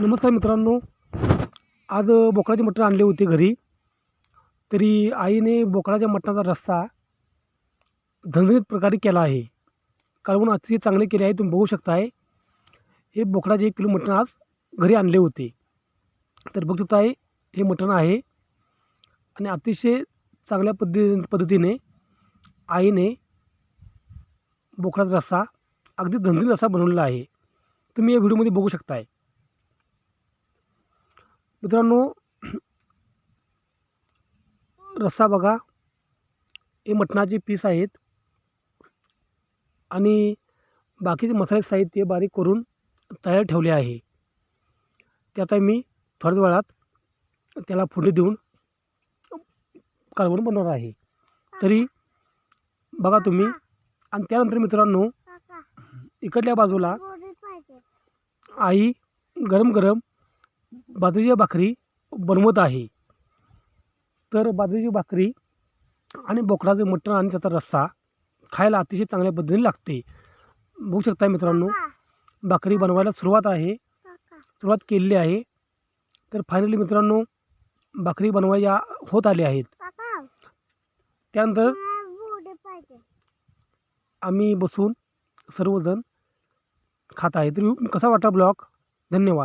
नमस्कार मित्रांनो. आज बोकडाचे मटण आणले होते घरी. तरी आईने बोकडाच्या मटणाचा रस्सा झणझणीत प्रकारे केला आहे. कारण अतिशय चांगले केले आहे तुम्ही बघू शकताय. हे बोकडाचे एक किलो मटण आज घरी आणले होते. तर बघू शकताय हे मटण आहे. आणि अतिशय चांगल्या पद्धती पद्धतीने आईने बोकडाचा रस्सा अगदी झणझणीत रस्सा बनवलेला आहे. तुम्ही या व्हिडिओमध्ये बघू शकताय. मित्रांनो रस्सा बघा. हे मटणाचे पीस आहेत. आणि बाकीचे मसाले साहित्य बारीक करून तयार ठेवले आहे. ते आता मी थोड्याच वेळात त्याला फोडणी देऊन कालवण बनवणार आहे. तरी बघा तुम्ही. आणि त्यानंतर मित्रांनो इकडल्या बाजूला आई गरम गरम बाजरीची भाकरी बनवत आहे. तर बाजरीची भाकरी आणि बोकडाचं मटण आणि त्याचा रस्सा खायला अतिशय चांगल्या पद्धतीने लागते. बघू शकता मित्रांनो भाकरी बनवायला सुरुवात आहे. सुरुवात केलेली आहे. तर फायनली मित्रांनो भाकरी बनवायला होत आले आहेत. त्यानंतर आम्ही बसून सर्वजण खात आहे. तर कसा वाटला ब्लॉग? धन्यवाद.